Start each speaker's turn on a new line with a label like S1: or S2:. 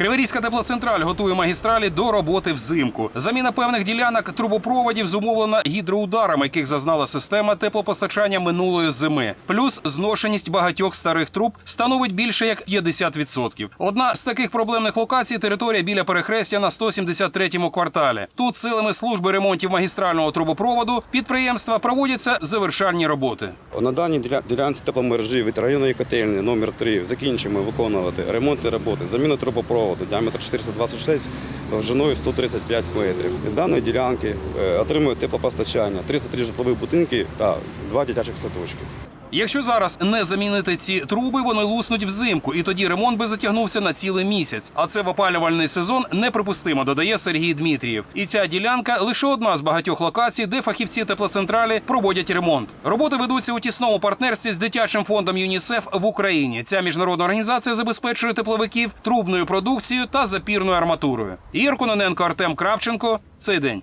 S1: Криворізька теплоцентраль готує магістралі до роботи взимку. Заміна певних ділянок трубопроводів зумовлена гідроударами, яких зазнала система теплопостачання минулої зими. Плюс зношеність багатьох старих труб становить більше як 50%. Одна з таких проблемних локацій територія біля перехрестя на 173-му кварталі. Тут силами служби ремонтів магістрального трубопроводу підприємства проводяться завершальні роботи.
S2: На даній діля- ділянці тепломережі від районної котельні номер 3 закінчимо виконувати ремонтні роботи, заміну трубопроводу, діаметр 426, довжиною 135 метрів. Від даної ділянки отримує отримують теплопостачання 33 житлових будинки та два дитячих садочки.
S1: Якщо зараз не замінити ці труби, вони луснуть взимку, і тоді ремонт би затягнувся на цілий місяць. А це в опалювальний сезон неприпустимо, додає Сергій Дмитрієв. І ця ділянка лише одна з багатьох локацій, де фахівці теплоцентралі проводять ремонт. Роботи ведуться у тісному партнерстві з дитячим фондом ЮНІСЕФ в Україні. Ця міжнародна організація забезпечує тепловиків трубною продукцією та запірною арматурою. Ігор Кононенко, Артем Кравченко. Цей день.